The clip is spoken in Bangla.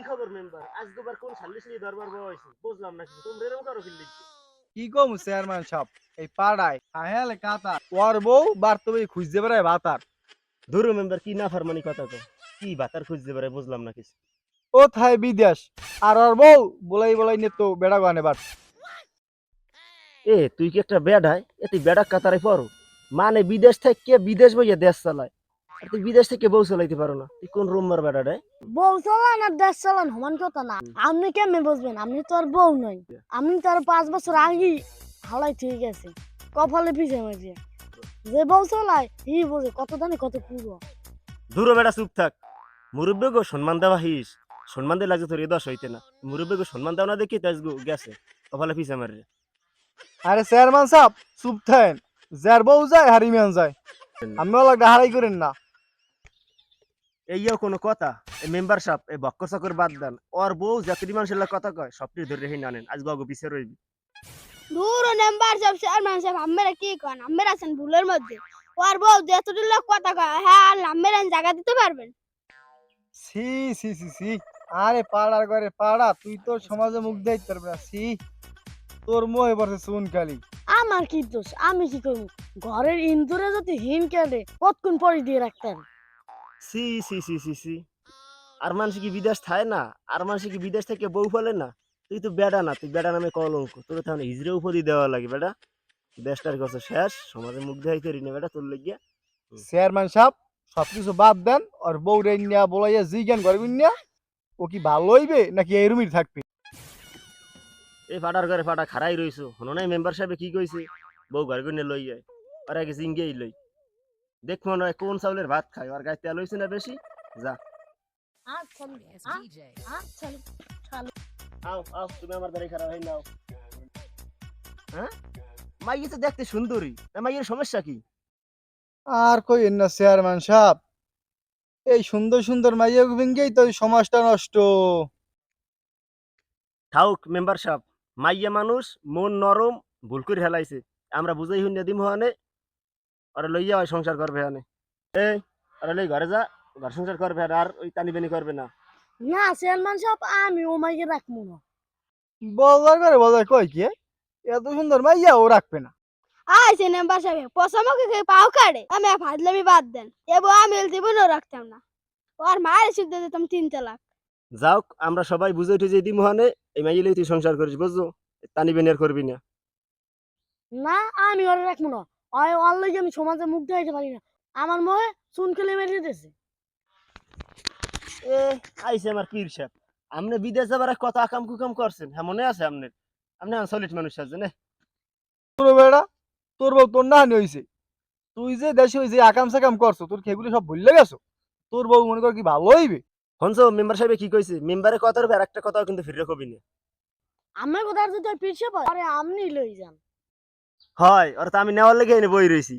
কি খবর মেম্বার? আজ দুবার কোন সাল্লিশ নিয়ে দরবার বয়স বুঝলাম না কিছু তোমরা এরকম কারও কিনলে কি? কম চেয়ারম্যান সাহেব? এই পাড়ায় হায়ালে কাতা ওর বউ বার্তবে খুঁজতে বেড়ায় ভাতার ধরো মেম্বার কি না ফারমানি কথা তো কি বাতার খুঁজতে পারে বুঝলাম না কিছু। ও থাই বিদেশ। আর ওর বউ বলাই বলাই নে তো বেড়া গানে বার এ তুই কি একটা বেড়ায়? এ তুই বেড়া কাতারে পড়ো। মানে বিদেশ থেকে বিদেশ বইয়া দেশ চালায়। তুই বিদেশ থেকে বউ চালাইতে পারো না। তুই কোন রুমার বেড়াটায় বউ চালান আর দেশ চালান সমান কথা না। আপনি কেমনে বুঝবেন? আপনি তো আর বউ নই। আপনি তো আর পাঁচ বছর আগে হালাই ঠিক আছে কপালে পিছে মাঝে। যে বউ চালায় ই বোঝে কত দানি কত পুরো। দূর বেড়া চুপ থাক। মুরব্বী গো সম্মান দেওয়া হিস। সম্মান দিয়ে লাগছে তোর দশ হইতে না। মুরব্বী গো সম্মান দেওয়া না দেখি তাই গেছে। কপালে পিছে মারে। আরে চেয়ারম্যান সাহেব চুপ থাকেন। যার বউ যায় হারিমিয়ান যায়। আমি ওলা হারাই করেন না। এইও কোনো কথা? এই মেম্বার সাহেব এই বক্কর চকর বাদ দেন। ওর বউ জাতির মানুষের লাগে কথা কয় সবটি ধরে রেখে নানেন আজ গগো পিছে রইবি। দূর নাম্বার সব চেয়ারম্যান সাহেব আমরা কি কন? আমরা আছেন ভুলের মধ্যে। ওর বউ যেতটি লোক কথা কয় হ্যাঁ আর আমরা জায়গা দিতে পারবেন? সি সি সি সি আরে পাড়ার ঘরে পাড়া তুই তো সমাজে মুখ দেখতে পারবি না। সি তোর মোহে পড়ছে চুন খালি আমার কি দোষ? আমি কি করব? ঘরের ইন্দুরে যদি হিম কেটে কতক্ষণ পরে দিয়ে রাখতেন? C C C C C. আর মানুষ কি বিদেশ থাকে না? আর মানুষ কি বিদেশ থেকে বউ ফেলে না? তুই তো বেড়া না তুই বেড়া নামে কলঙ্ক। তোকে তাহলে হিজড়ে উপাধি দেওয়া লাগে বেটা। দেশটার কাছে শেষ সমাজে মুখ দেখাইতে রি না বেটা তোর লেগিয়া। চেয়ারম্যান সাহেব সবকিছু বাদ দেন আর বউ রে নিয়া বলাইয়া জিজ্ঞান করবেন না ও কি ভালো হইবে নাকি এই থাকবে? এই ফাটার ঘরে ফাটা খারাই রইছো। হনো নাই মেম্বার সাহেবে কি কইছে? বউ ঘর করে লই যায় আর আগে জিঙ্গেই লই। দেখ মনে হয় কোন চাউলের ভাত খায় আর গায়ে তেল হইছে না বেশি? যা। আও আও তুমি আমার দ্বারে খারাপ হই নাও। হ্যাঁ? মাইয়ে তো দেখতে সুন্দরী। মাইয়ের সমস্যা কি? আর কই না চেয়ারম্যান সাহেব। এই সুন্দর সুন্দর মাইয়া ভেঙ্গেই তো সমাজটা নষ্ট। থাউক মেম্বার সাহেব। মাইয়া মানুষ মন নরম ভুল করে হেলাইছে আমরা বুঝাই হুন দিম হনে। ওরা লইয়া হয় সংসার করবে হনে এই ওরা লই ঘরে যা ঘর সংসার করবে আর ওই টানি বেনি করবে না। না চেয়ারম্যান সাহেব আমি ও মাইকে রাখব না। বলার করে বলার কই কি এত সুন্দর মাইয়া ও রাখবে না। আইছে নাম্বার সাহেব পছামকে খেয়ে পাও কাড়ে আমি আর ফাজলামি বাদ দেন। এবং আমি জীবনও রাখতাম না। ওর মায়ের শিখতে দিতাম তিন তালাক। যাওক আমরা সবাই বুঝে উঠে যে দিম হনে এই মাইয়ে লই তুই সংসার করিস বুঝছ? টানি বেনি আর করবি না। না আমি ওরে রাখব না। ওই ওর লাগে আমি সমাজে মুখ দেখাইতে পারি না। আমার মনে চুন খেলে মেরে দিতেছে। এ আইছে আমার পীর সাহেব। আপনি বিদেশ যাবার কত আকাম কুকাম করছেন। হ্যাঁ মনে আছে আপনার? আপনি সলিড মানুষ আছেন তোর বেড়া তোর বউ তোর না হইছে। তুই যে দেশে ওই যে আকাম সাকাম করছ তোর খেগুলি সব ভুললে গেছো? তোর বউ মনে কর কি ভালো হইবে? হনসো মেম্বার সাহেব কি কইছে? মেম্বারের কথার উপর একটা কথাও কিন্তু ফিরে কবি না। আমার কথা যদি আর পিছিয়ে পড়ে আরে আপনি লই যান। হয় ওর তো আমি নেওয়ার লেগে এনে বই রয়েছি